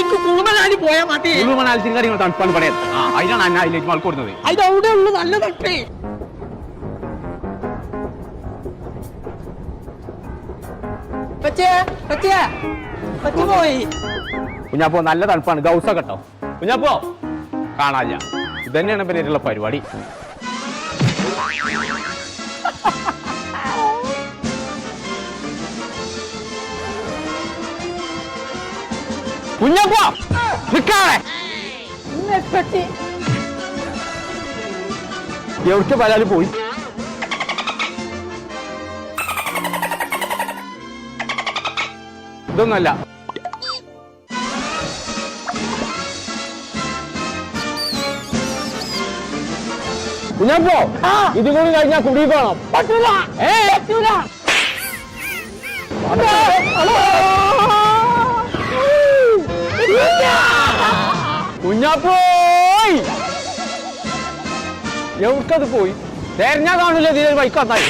എനിക്ക് കുളുമനാലി പോയാൽ മതി. ഉള്ളു മണാലിച്ചിന് കാര്യങ്ങൾ തണുപ്പാണ് പറയാം ആ അതിനാണ് അന്ന ഹൈലൈറ്റ് മാൾ കൊടുക്കുന്നത് അതിന്റെ അവിടെ ഉള്ളു നല്ല തട്ടേ. പച്ചേ പച്ചേ പച്ച പോയി. കുഞ്ഞാപ്പോ നല്ല തണുപ്പാണ്. ഗൗസ കേട്ടോ. കുഞ്ഞാപ്പോ കാണാല്ല. ഇതന്നെയാണ് തന്നെയാണ് പേരുള്ള പരിപാടി. കുഞ്ഞാപ്പോ പറ്റി എവിടേക്ക് പലാൽ പോയി? ഇതൊന്നല്ല. കുഞ്ഞാപ്പോ ഇത് കൂടി കഴിഞ്ഞാൽ കുടി പോണം. പറ്റൂല. പറ്റൂല. കുഞ്ഞാപ്പോയ്! എവിടക്കത് പോയി? തെരഞ്ഞാ കാണില്ല ഇതിലൊരു ബൈക്ക് വന്നായി